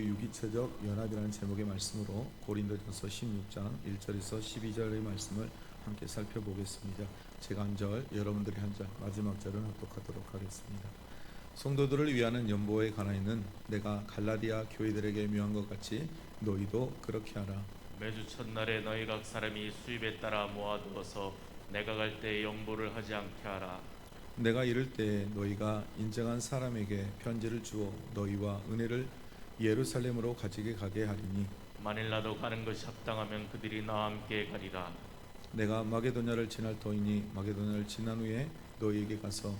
유기체적 연합이라는 제목의 말씀으로 고린도전서 16장 1절에서 12절의 말씀을 함께 살펴보겠습니다. 제가 한 절, 여러분들이 한 절, 마지막 절은 합독하도록 하겠습니다. 성도들을 위하는 연보에 관하 있는 내가 갈라디아 교회들에게 묘한 것 같이 너희도 그렇게 하라. 매주 첫날에 너희 각 사람이 수입에 따라 모아두어서 내가 갈 때 영보를 하지 않게 하라. 내가 이를 때 너희가 인정한 사람에게 편지를 주어 너희와 은혜를 예루살렘으로 가지게 가게 하리니 나도 가는 것이 합당하면 그들이 나와 함께 가리라. 내가 마게도냐를 지날 터이니 마게도냐를 지난 후에 너희에게 가서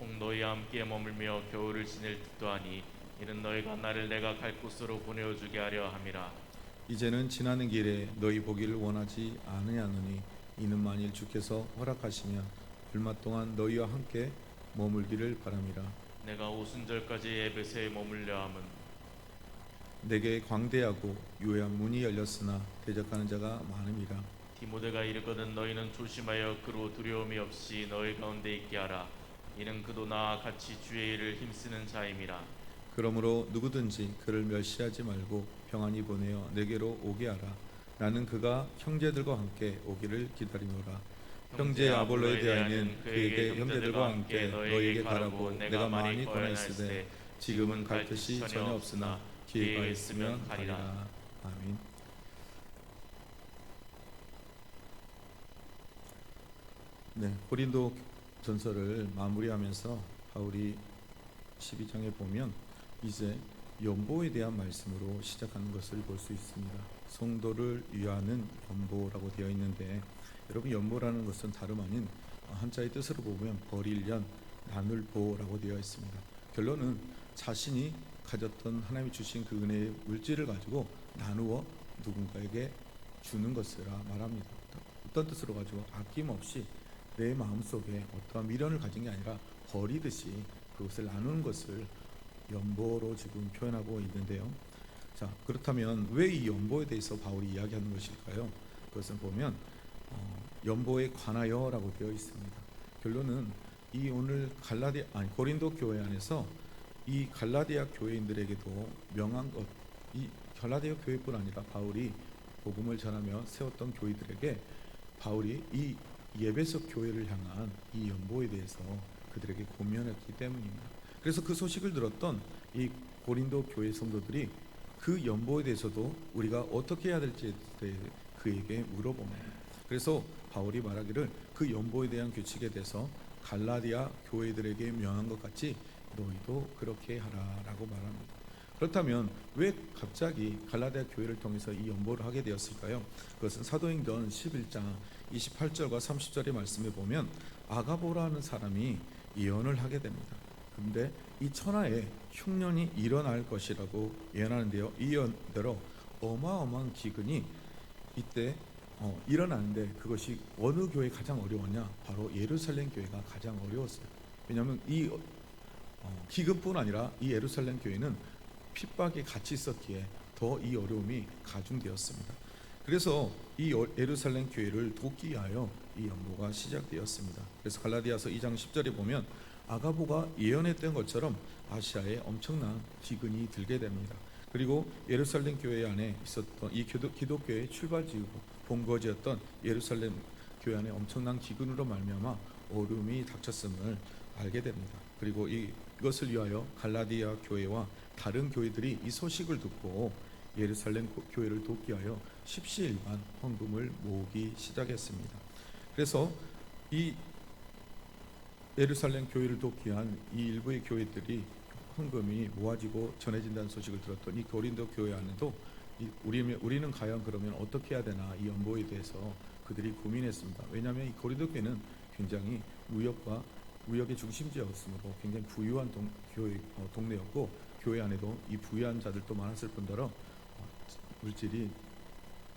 혹 너희와 함께 머물며 겨울을 지낼 듯도 하니 이는 너희가 나를 내가 갈 곳으로 보내어 주게 하려 함이라. 이제는 지나는 길에 너희 보기를 원하지 아니하노니 이는 만일 주께서 허락하시면 얼마 동안 너희와 함께 머물기를 바람이라 내가 오순절까지 에베소에 머물려 함은 내게 광대하고 유효한 문이 열렸으나 대적하는 자가 많음이라 디모데가 이르거든 너희는 조심하여 그로 두려움이 없이 너희 가운데 있게 하라. 이는 그도 나와 같이 주의 일을 힘쓰는 자임이라. 그러므로 누구든지 그를 멸시하지 말고 평안히 보내어 내게로 오게 하라 나는 그가 형제들과 함께 오기를 기다리노라 형제 아볼로에 대하여는 그에게 형제들과 함께 너희에게 가라고 내가 많이 권하였으되 지금은 갈 뜻이 전혀 없으나 기회가 있으면 가리라 아멘 네 고린도 전설을 마무리하면서 바울이 12장에 보면 이제 연보에 대한 말씀으로 시작하는 것을 볼 수 있습니다. 성도를 위하는 연보라고 되어 있는데 여러분 연보라는 것은 다름 아닌 한자의 뜻으로 보면 버릴 연, 나눌 보라고 되어 있습니다. 결론은 자신이 가졌던 하나님이 주신 그 은혜의 물질을 가지고 나누어 누군가에게 주는 것이라 말합니다. 어떤 뜻으로 가지고 아낌없이 내 마음속에 어떠한 미련을 가진 게 아니라 버리듯이 그것을 나누는 것을 연보로 지금 표현하고 있는데요. 자 그렇다면 왜 이 연보에 대해서 바울이 이야기하는 것일까요? 그것을 보면 어, 연보에 관하여라고 되어 있습니다. 결론은 이 오늘 갈라디 아니 고린도 교회 안에서 이 갈라디아 교회인들에게도 명한 것, 이 갈라디아 교회뿐 아니라 바울이 복음을 전하며 세웠던 교회들에게 바울이 이 예배석 교회를 향한 이 연보에 대해서 그들에게 고면했기 때문입니다. 그래서 그 소식을 들었던 이 고린도 교회 성도들이 그 연보에 대해서도 우리가 어떻게 해야 될지에 대해 그에게 물어봅니다. 그래서 바울이 말하기를 그 연보에 대한 규칙에 대해서 갈라디아 교회들에게 명한 것 같이 너희도 그렇게 하라라고 말합니다. 그렇다면 왜 갑자기 갈라디아 교회를 통해서 이 연보를 하게 되었을까요? 그것은 사도행전 11장 28절과 30절의 말씀에 보면 아가보라는 사람이 예언을 하게 됩니다. 근데 이 천하에 흉년이 일어날 것이라고 예언하는데요. 이 예언대로 어마어마한 기근이 이때 어, 일어나는데 그것이 어느 교회 가장 어려웠냐? 바로 예루살렘 교회가 가장 어려웠어요. 왜냐하면 이 어, 기근뿐 아니라 이 예루살렘 교회는 핍박이 같이 있었기에 더 이 어려움이 가중되었습니다. 그래서 이 어- 예루살렘 교회를 돕기 위하여 이 연보가 시작되었습니다. 그래서 갈라디아서 2장 10절에 보면 아가보가 예언했던 것처럼 아시아에 엄청난 기근이 들게 됩니다. 그리고 예루살렘 교회 안에 있었던 이 기독, 기독교의 출발지이고 본거지였던 예루살렘 교회 안에 엄청난 기근으로 말미암아 어려움이 닥쳤음을 알게 됩니다. 그리고 이, 이것을 위하여 갈라디아 교회와 다른 교회들이 이 소식을 듣고 예루살렘 고- 교회를 돕기 위하여 십시일반 헌금을 모으기 시작했습니다. 그래서 이 예루살렘 교회를 돕기 위한 이 일부의 교회들이 헌금이 모아지고 전해진다는 소식을 들었던 이 고린도 교회 안에도 이 우리는 우리는 과연 그러면 어떻게 해야 되나 이 연보에 대해서 그들이 고민했습니다. 왜냐하면 이 고린도 교회는 굉장히 무역과 무역의 중심지였으므로 굉장히 부유한 동, 교회, 어, 동네였고 교회 안에도 이 부유한 자들도 많았을 뿐더러 어, 물질이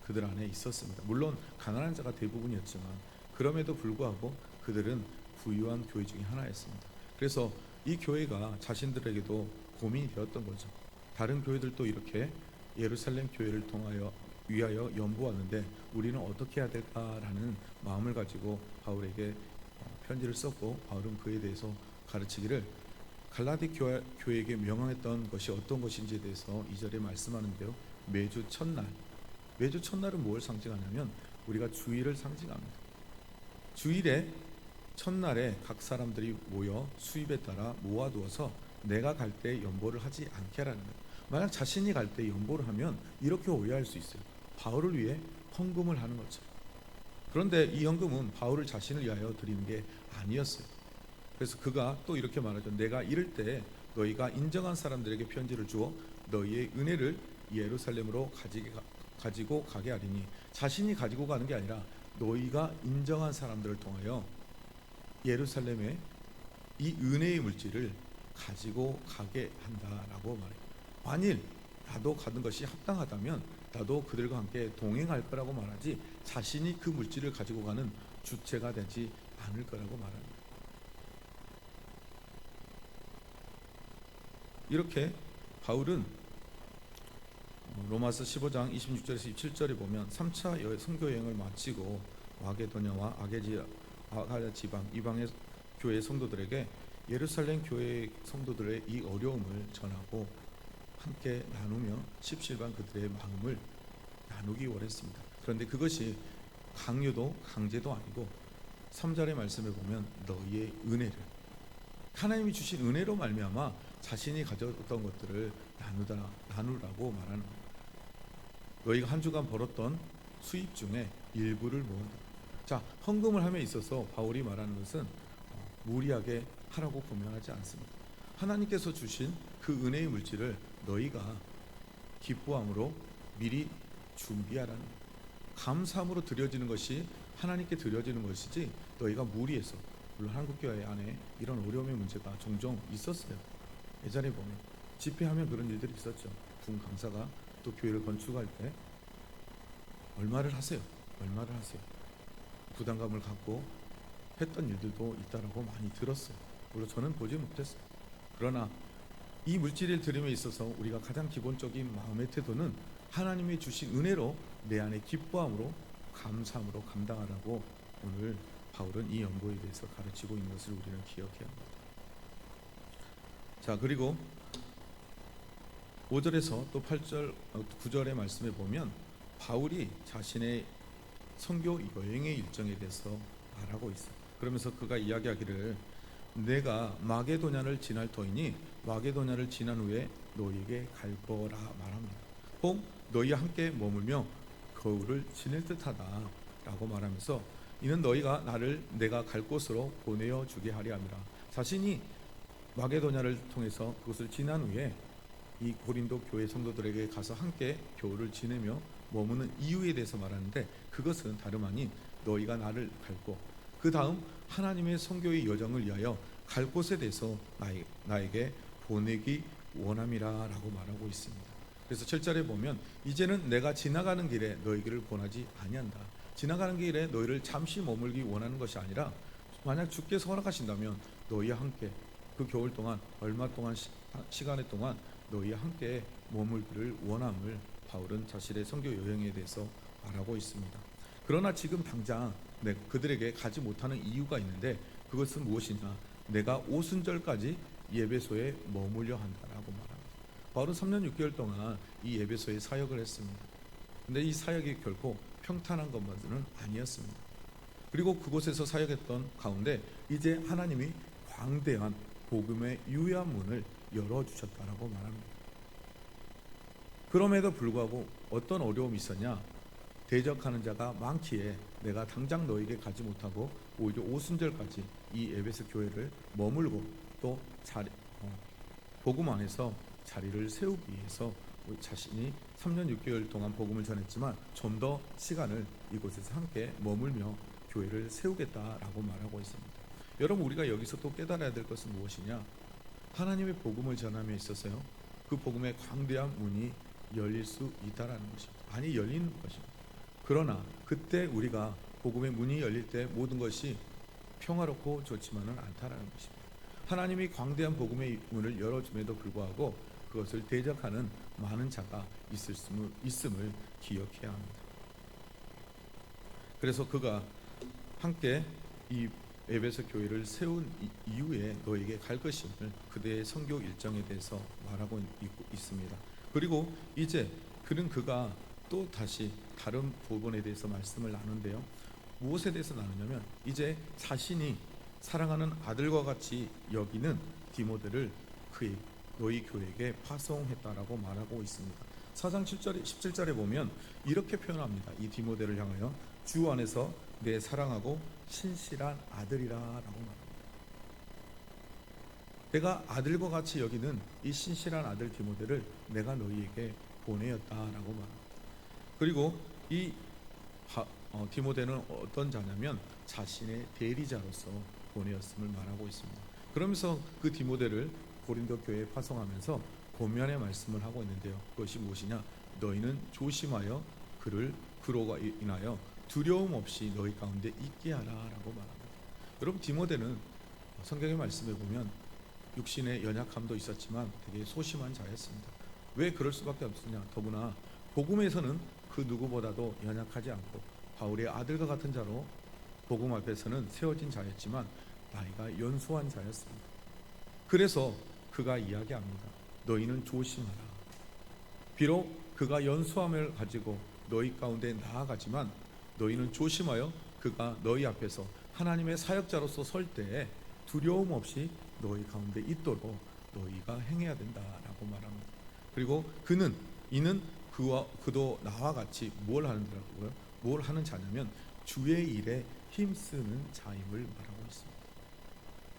그들 안에 있었습니다. 물론 가난한 자가 대부분이었지만 그럼에도 불구하고 그들은 부유한 교회 중에 하나였습니다. 그래서 이 교회가 자신들에게도 고민이 되었던 거죠. 다른 교회들도 이렇게 예루살렘 교회를 통하여 위하여 연구하는데 우리는 어떻게 해야 될까라는 마음을 가지고 바울에게 어, 편지를 썼고 바울은 그에 대해서 가르치기를 갈라디 교회, 교회에게 명령했던 것이 어떤 것인지에 대해서 이절에 말씀하는데요. 매주 첫날. 매주 첫날은 뭘 상징하냐면 우리가 주일을 상징합니다. 주일에 첫날에 각 사람들이 모여 수입에 따라 모아두어서 내가 갈 때 연보를 하지 않게 하라는 거예요. 만약 자신이 갈 때 연보를 하면 이렇게 오해할 수 있어요. 바울을 위해 헌금을 하는 것처럼. 그런데 이 헌금은 바울을 자신을 위하여 드리는 게 아니었어요. 그래서 그가 또 이렇게 말하죠. 내가 이럴 때 너희가 인정한 사람들에게 편지를 주어 너희의 은혜를 예루살렘으로 가지고 가게 하리니 자신이 가지고 가는 게 아니라 너희가 인정한 사람들을 통하여 예루살렘에 이 은혜의 물질을 가지고 가게 한다라고 말해요. 만일 나도 가는 것이 합당하다면 나도 그들과 함께 동행할 거라고 말하지 자신이 그 물질을 가지고 가는 주체가 되지 않을 거라고 말합니다. 이렇게 바울은 어, 로마서 15장 26절에서 27절에 보면 3차 선교 여행을 마치고 마게도냐와 아게지 아가야 지방 이방의 교회 성도들에게 예루살렘 교회 성도들의 이 어려움을 전하고 함께 나누며 십실반 그들의 마음을 나누기 원했습니다. 그런데 그것이 강요도 강제도 아니고 3절의 말씀에 보면 너희의 은혜를 하나님이 주신 은혜로 말미암아 자신이 가졌던 것들을 나누다 나누라고 말하는 거예요. 너희가 한 주간 벌었던 수입 중에 일부를 모은다. 자, 헌금을 함에 있어서 바울이 말하는 것은 어, 무리하게 하라고 고명하지 않습니다. 하나님께서 주신 그 은혜의 물질을 너희가 기뻐함으로 미리 준비하라는. 감사함으로 드려지는 것이 하나님께 드려지는 것이지 너희가 무리해서 물론 한국 교회 안에 이런 어려움의 문제가 종종 있었어요. 예전에 보면 집회하면 그런 일들이 있었죠. 군 강사가 또 교회를 건축할 때 얼마를 하세요? 얼마를 하세요? 부담감을 갖고 했던 일들도 있다라고 많이 들었어요. 물론 저는 보지 못했어요. 그러나 이 물질을 드림에 있어서 우리가 가장 기본적인 마음의 태도는 하나님이 주신 은혜로 내 안에 기뻐함으로 감사함으로 감당하라고 오늘 바울은 이 연고에 대해서 가르치고 있는 것을 우리는 기억해야 합니다. 자 그리고 5절에서 또 8절, 9절의 말씀에 보면 바울이 자신의 선교 여행의 일정에 대해서 말하고 있어요. 그러면서 그가 이야기하기를 내가 마게도냐를 지날 터이니 마게도냐를 지난 후에 너희에게 갈 거라 말합니다. 혹 너희와 함께 머물며 거울을 지낼 듯하다라고 말하면서 이는 너희가 나를 내가 갈 곳으로 보내어 주게 하리 함이라. 자신이 마게도냐를 통해서 그것을 지난 후에 이 고린도 교회 성도들에게 가서 함께 교우를 지내며 머무는 이유에 대해서 말하는데 그것은 다름 아닌 너희가 나를 갈고 그 다음 하나님의 성교의 여정을 위하여 갈 곳에 대해서 나에, 나에 게 보내기 원함이라라고 말하고 있습니다. 그래서 7절에 보면 이제는 내가 지나가는 길에 너희를 보내지 아니한다. 지나가는 길에 너희를 잠시 머물기 원하는 것이 아니라 만약 주께서 허락하신다면 너희와 함께 그 겨울 동안 얼마 동안 시, 시간의 동안 너희와 함께 머물기를 원함을 바울은 자신의 선교 여행에 대해서 말하고 있습니다. 그러나 지금 당장 내 그들에게 가지 못하는 이유가 있는데 그것은 무엇이냐? 내가 오순절까지 예배소에 머물려 한다라고 말합니다. 바울은 3년 6개월 동안 이 예배소에 사역을 했습니다. 근데 이 사역이 결코 평탄한 것만은 아니었습니다. 그리고 그곳에서 사역했던 가운데 이제 하나님이 광대한 복음의 유효한 문을 열어주셨다라고 말합니다. 그럼에도 불구하고 어떤 어려움이 있었냐? 대적하는 자가 많기에 내가 당장 너에게 가지 못하고 오히려 오순절까지 이 에베스 교회를 머물고 또 자리, 어, 복음 안에서 자리를 세우기 위해서 자신이 3년 6개월 동안 복음을 전했지만 좀 더 시간을 이곳에서 함께 머물며 교회를 세우겠다라고 말하고 있습니다. 여러분 우리가 여기서 또 깨달아야 될 것은 무엇이냐? 하나님의 복음을 전함에 있어서요. 그 복음의 광대한 문이 열릴 수 있다라는 것입니다. 아니 열리는 것입니다. 그러나 그때 우리가 복음의 문이 열릴 때 모든 것이 평화롭고 좋지만은 않다라는 것입니다. 하나님이 광대한 복음의 문을 열어줌에도 불구하고 그것을 대적하는 많은 자가 있을 수, 있음을 기억해야 합니다. 그래서 그가 함께 이 에베소 교회를 세운 이- 이후에 너에게 갈 것임을 그대의 성교 일정에 대해서 말하고 있- 있습니다. 그리고 이제 그는 그가 또 다시 다른 부분에 대해서 말씀을 나누는데요. 무엇에 대해서 나누냐면 이제 자신이 사랑하는 아들과 같이 여기는 디모데를 그의 너희 교회에게 파송했다라고 말하고 있습니다. 4장 7절에 17절에 보면 이렇게 표현합니다. 이 디모데를 향하여 주 안에서 내 사랑하고 신실한 아들이라라고 말합니다. 내가 아들과 같이 여기는 이 신실한 아들 디모데를 내가 너희에게 보내었다라고 말합니다. 그리고 이 바- 어, 디모데는 어떤 자냐면 자신의 대리자로서 보내었음을 말하고 있습니다. 그러면서 그 디모데를 고린도 교회에 파송하면서 권면의 말씀을 하고 있는데요. 그것이 무엇이냐? 너희는 조심하여 그를 그로 인하여 두려움 없이 너희 가운데 있게 하라라고 말합니다. 여러분 디모데는 성경의 말씀에 보면 육신의 연약함도 있었지만 되게 소심한 자였습니다. 왜 그럴 수밖에 없느냐? 더구나 복음에서는 그 누구보다도 연약하지 않고 바울의 아들과 같은 자로 복음 앞에서는 세워진 자였지만 나이가 연소한 자였습니다. 그래서 그가 이야기합니다. 너희는 조심하라. 비록 그가 연소함을 가지고 너희 가운데 나아가지만 너희는 조심하여 그가 너희 앞에서 하나님의 사역자로서 설 때에 두려움 없이 너희 가운데 있도록 너희가 행해야 된다라고 말합니다. 그리고 그는 이는 그와 그도 나와 같이 뭘 하는지라고요? 뭘 하는 자냐면 주의 일에 힘쓰는 자임을 말하고 있습니다.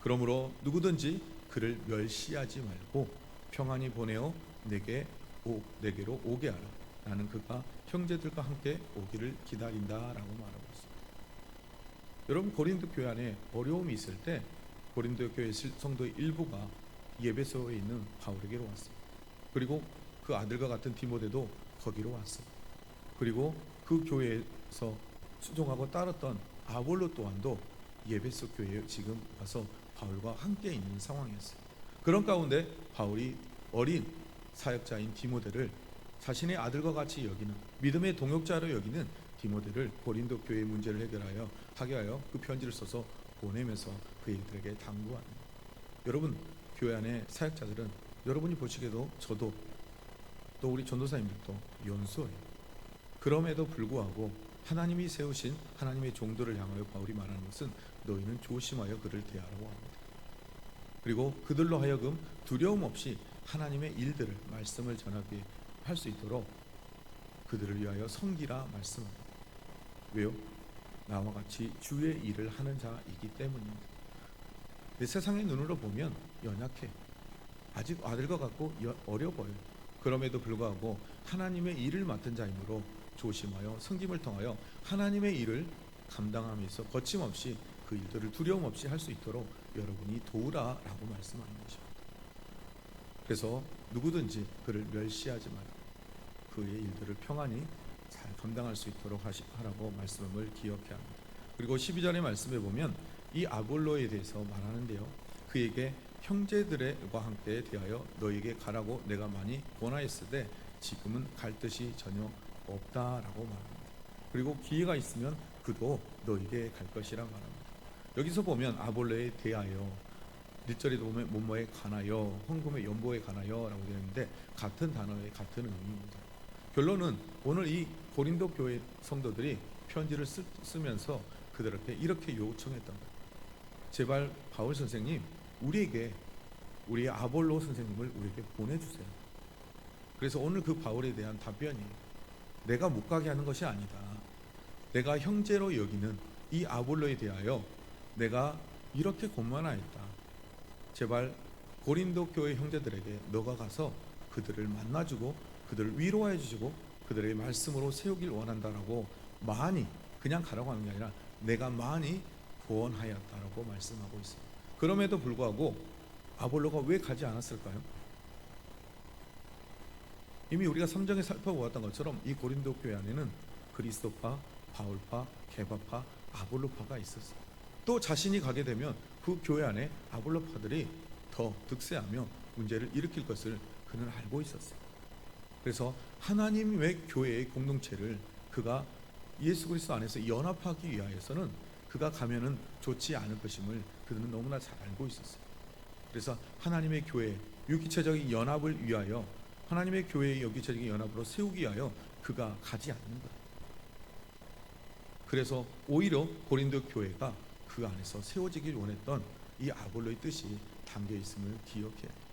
그러므로 누구든지 그를 멸시하지 말고 평안히 보내어 내게 오, 내게로 오게 하라. 나는 그가 형제들과 함께 오기를 기다린다라고 말하고 있습니다. 여러분 고린도 교회 안에 어려움이 있을 때 고린도 교회 성도의 일부가 예배소에 있는 바울에게로 왔습니다. 그리고 그 아들과 같은 디모데도 거기로 왔습니다. 그리고 그 교회에서 수종하고 따랐던 아볼로 또한도 예배소 교회에 지금 와서 바울과 함께 있는 상황이었어요. 그런 가운데 바울이 어린 사역자인 디모데를 자신의 아들과 같이 여기는 믿음의 동역자로 여기는 디모데를 고린도 교회 문제를 해결하여 하게 하여 그 편지를 써서 보내면서 그들에게 당부합니다. 여러분 교회 안에 사역자들은 여러분이 보시기에도 저도 또 우리 전도사님들도 연수예요. 그럼에도 불구하고 하나님이 세우신 하나님의 종들을 향하여 바울이 말하는 것은 너희는 조심하여 그를 대하라고 합니다. 그리고 그들로 하여금 두려움 없이 하나님의 일들을 말씀을 전하게 할 수 있도록 그들을 위하여 섬기라 말씀합니다. 왜요? 나와 같이 주의 일을 하는 자이기 때문입니다. 내 세상의 눈으로 보면 연약해. 아직 아들과 같고 여- 어려 보여요. 그럼에도 불구하고 하나님의 일을 맡은 자이므로 조심하여 성김을 통하여 하나님의 일을 감당하면서 거침없이 그 일들을 두려움 없이 할 수 있도록 여러분이 도우라라고 말씀하는 것입니다. 그래서 누구든지 그를 멸시하지 말고 그의 일들을 평안히 잘 감당할 수 있도록 하라고 말씀을 기억해야 합니다. 그리고 12절의 말씀에 보면 이 아볼로에 대해서 말하는데요. 그에게 형제들과 함께 대하여 너에게 가라고 내가 많이 권하였으되 지금은 갈 뜻이 전혀 없다라고 말합니다. 그리고 기회가 있으면 그도 너에게 갈 것이라 말합니다. 여기서 보면 아볼로에 대하여 1절에도 보면 뭐뭐에 관하여 헌금의 연보에 관하여라고 되어 있는데 같은 단어의 같은 의미입니다. 결론은 오늘 이 고린도 교회 성도들이 편지를 쓰, 쓰면서 그들한테 이렇게 요청했던 거예요. 제발 바울 선생님 우리에게 우리 아볼로 선생님을 우리에게 보내주세요. 그래서 오늘 그 바울에 대한 답변이 내가 못 가게 하는 것이 아니다. 내가 형제로 여기는 이 아볼로에 대하여 내가 이렇게 권만하였다. 제발 고린도 교회 형제들에게 너가 가서 그들을 만나주고 그들을 위로해 주시고 그들의 말씀으로 세우길 원한다라고 많이 그냥 가라고 하는 게 아니라 내가 많이 구원하였다라고 말씀하고 있습니다. 그럼에도 불구하고 아볼로가 왜 가지 않았을까요? 이미 우리가 삼정에 살펴보았던 것처럼 이 고린도 교회 안에는 그리스도파, 바울파, 개바파, 아볼로파가 있었어요. 또 자신이 가게 되면 그 교회 안에 아볼로파들이 더 득세하며 문제를 일으킬 것을 그는 알고 있었어요. 그래서 하나님의 교회의 공동체를 그가 예수 그리스도 안에서 연합하기 위하여서는 그가 가면은 좋지 않을 것임을 그들은 너무나 잘 알고 있었어요. 그래서 하나님의 교회 유기체적인 연합을 위하여 하나님의 교회의 유기체적인 연합으로 세우기 위하여 그가 가지 않는 거예요. 그래서 오히려 고린도 교회가 그 안에서 세워지길 원했던 이 아볼로의 뜻이 담겨 있음을 기억해야 돼요.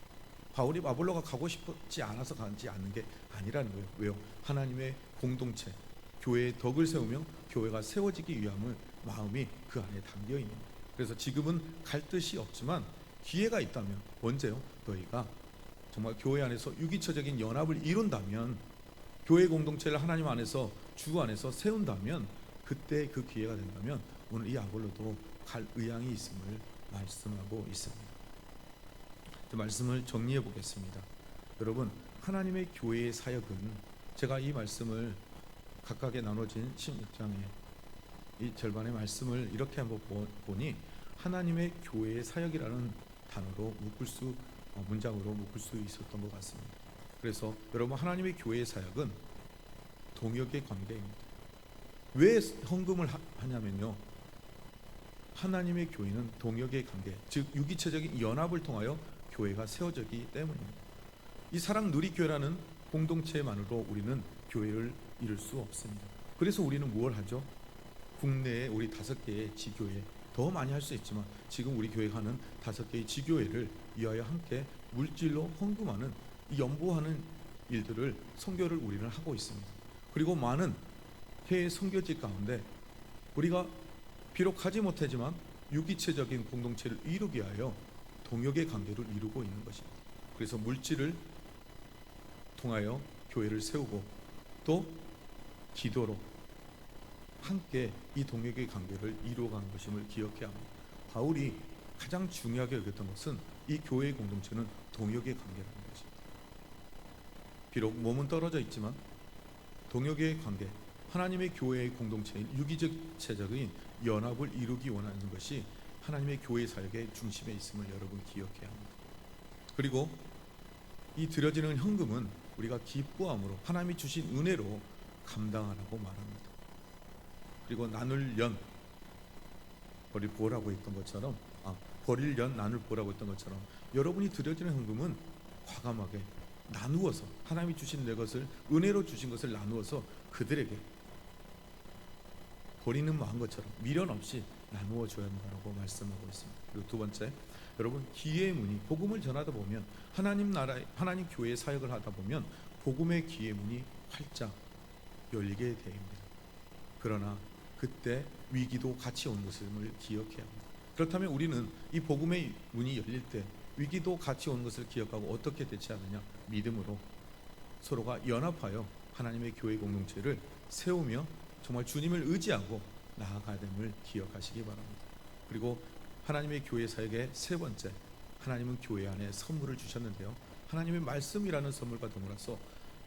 바울이 아볼로가 가고 싶지 않아서 가지 않는 게 아니라는 거예요. 왜요? 하나님의 공동체, 교회의 덕을 세우며 교회가 세워지기 위함을 마음이 그 안에 담겨 있는 거예요. 그래서 지금은 갈 뜻이 없지만 기회가 있다면 언제요? 너희가 정말 교회 안에서 유기처적인 연합을 이룬다면 교회 공동체를 하나님 안에서 주 안에서 세운다면 그때 그 기회가 된다면 오늘 이 아볼로도 갈 의향이 있음을 말씀하고 있습니다. 그 말씀을 정리해 보겠습니다. 여러분 하나님의 교회의 사역은 제가 이 말씀을 각각에 나눠진 16장의 이 절반의 말씀을 이렇게 한번 보- 보니 하나님의 교회의 사역이라는 단어로 묶을 수 어, 문장으로 묶을 수 있었던 것 같습니다. 그래서 여러분 하나님의 교회의 사역은 동역의 관계입니다. 왜 헌금을 하- 하냐면요. 하나님의 교회는 동역의 관계, 즉 유기체적인 연합을 통하여 교회가 세워지기 때문입니다. 이 사랑 누리교회라는 공동체만으로 우리는 교회를 이룰 수 없습니다. 그래서 우리는 무엇을 하죠? 국내에 우리 다섯 개의 지교회 더 많이 할 수 있지만 지금 우리 교회가 하는 다섯 개의 지교회를 위하여 함께 물질로 헌금하는 이 연보하는 일들을 선교를 우리는 하고 있습니다. 그리고 많은 해외 선교지 가운데 우리가 비록 하지 못하지만 유기체적인 공동체를 이루기 위하여 동역의 관계를 이루고 있는 것입니다. 그래서 물질을 통하여 교회를 세우고 또 기도로 함께 이 동역의 관계를 이루어가는 것임을 기억해야 합니다. 바울이 가장 중요하게 여겼던 것은 이 교회의 공동체는 동역의 관계라는 것입니다. 비록 몸은 떨어져 있지만 동역의 관계, 하나님의 교회의 공동체인 유기적체적인 연합을 이루기 원하는 것이 하나님의 교회 사역의 중심에 있음을 여러분 기억해야 합니다. 그리고 이 드려지는 현금은 우리가 기뻐함으로 하나님이 주신 은혜로 감당하라고 말합니다. 그리고 나눌 연 버릴 보라고 했던 것처럼 아, 버릴 연 나눌 보라고 했던 것처럼 여러분이 드려지는 헌금은 과감하게 나누어서 하나님이 주신 내 것을 은혜로 주신 것을 나누어서 그들에게 버리는 마음 것처럼 미련 없이 나누어 줘야 한다고 말씀하고 있습니다. 그리고 두 번째, 여러분 기회의 문이 복음을 전하다 보면 하나님 나라 하나님 교회 사역을 하다 보면 복음의 기회 문이 활짝 열리게 됩니다. 그러나 그때 위기도 같이 온 것을 기억해야 합니다. 그렇다면 우리는 이 복음의 문이 열릴 때 위기도 같이 온 것을 기억하고 어떻게 대처하느냐? 믿음으로 서로가 연합하여 하나님의 교회 공동체를 세우며 정말 주님을 의지하고 나아가야 됨을 기억하시기 바랍니다. 그리고 하나님의 교회 사역의 세 번째, 하나님은 교회 안에 선물을 주셨는데요. 하나님의 말씀이라는 선물과 더불어서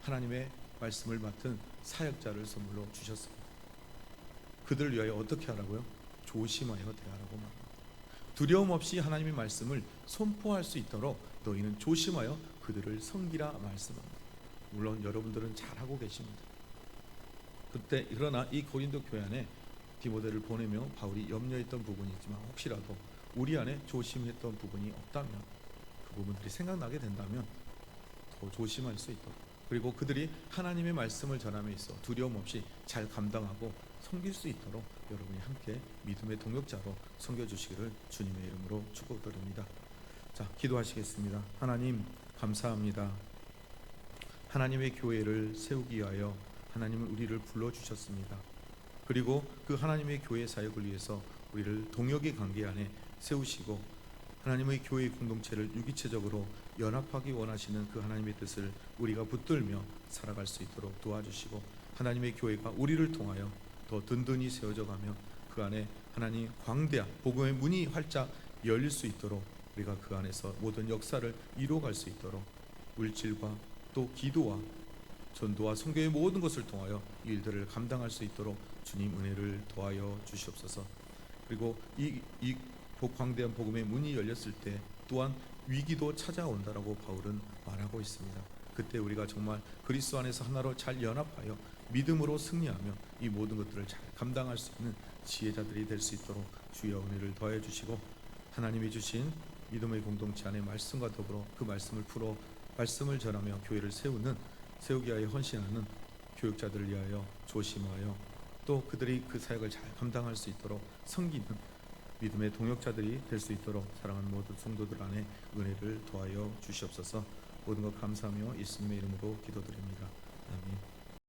하나님의 말씀을 맡은 사역자를 선물로 주셨습니다. 그들을 위하여 어떻게 하라고요? 조심하여 대하라고 말합니다. 두려움 없이 하나님의 말씀을 선포할 수 있도록 너희는 조심하여 그들을 섬기라 말씀합니다. 물론 여러분들은 잘하고 계십니다. 그때 그러나 이 고린도 교회 안에 디모데를 보내며 바울이 염려했던 부분이 있지만 혹시라도 우리 안에 조심했던 부분이 없다면 그 부분들이 생각나게 된다면 더 조심할 수 있도록 그리고 그들이 하나님의 말씀을 전함에 있어 두려움 없이 잘 감당하고 섬길 수 있도록 여러분이 함께 믿음의 동역자로 섬겨 주시기를 주님의 이름으로 축복드립니다. 자, 기도하시겠습니다. 하나님 감사합니다. 하나님의 교회를 세우기 위하여 하나님은 우리를 불러 주셨습니다. 그리고 그 하나님의 교회 사역을 위해서 우리를 동역의 관계 안에 세우시고 하나님의 교회 공동체를 유기체적으로 연합하기 원하시는 그 하나님의 뜻을 우리가 붙들며 살아갈 수 있도록 도와주시고 하나님의 교회가 우리를 통하여 더 든든히 세워져 가며 그 안에 하나님 광대한 복음의 문이 활짝 열릴 수 있도록 우리가 그 안에서 모든 역사를 이루어갈 수 있도록 물질과 또 기도와 전도와 선교의 모든 것을 통하여 이 일들을 감당할 수 있도록 주님 은혜를 더하여 주시옵소서. 그리고 이 이 복광대한 복음의 문이 열렸을 때 또한 위기도 찾아온다라고 바울은 말하고 있습니다. 그때 우리가 정말 그리스도 안에서 하나로 잘 연합하여 믿음으로 승리하며 이 모든 것들을 잘 감당할 수 있는 지혜자들이 될 수 있도록 주여 은혜를 더해 주시고 하나님이 주신 믿음의 공동체 안에 말씀과 더불어 그 말씀을 풀어 말씀을 전하며 교회를 세우는 세우기 위하여 헌신하는 교육자들을 위하여 조심하여 또 그들이 그 사역을 잘 감당할 수 있도록 섬기는 믿음의 동역자들이 될 수 있도록 사랑하는 모든 성도들 안에 은혜를 더하여 주시옵소서 모든 것 감사하며 예수님의 이름으로 기도드립니다. 아멘.